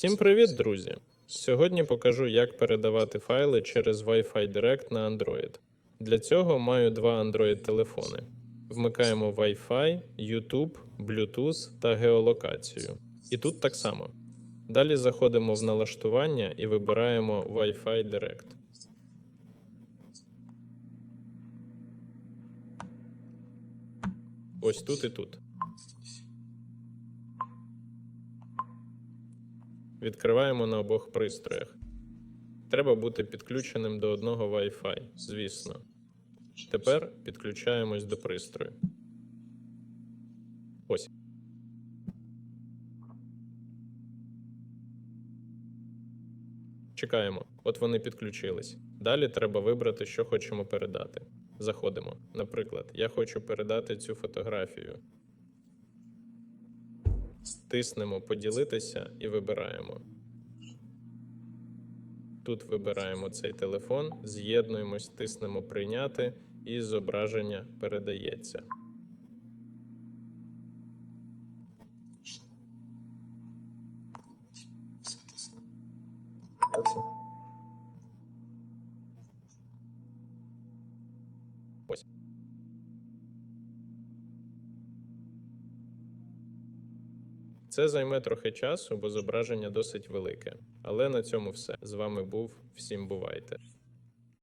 Всім привіт, друзі! Сьогодні покажу, як передавати файли через Wi-Fi Direct на Android. Для цього маю два Android-телефони. Вмикаємо Wi-Fi, YouTube, Bluetooth та геолокацію. І тут так само. Далі заходимо в налаштування і вибираємо Wi-Fi Direct. Ось тут і тут. Відкриваємо на обох пристроях. Треба бути підключеним до одного Wi-Fi, звісно. Тепер підключаємось до пристрою. Ось. Чекаємо. От вони підключились. Далі треба вибрати, що хочемо передати. Заходимо. Наприклад, я хочу передати цю фотографію. Тиснемо поділитися і вибираємо. Тут вибираємо цей телефон, з'єднуємось, тиснемо прийняти і зображення передається. Ось. Це займе трохи часу, бо зображення досить велике. Але на цьому все. З вами був. Всім бувайте.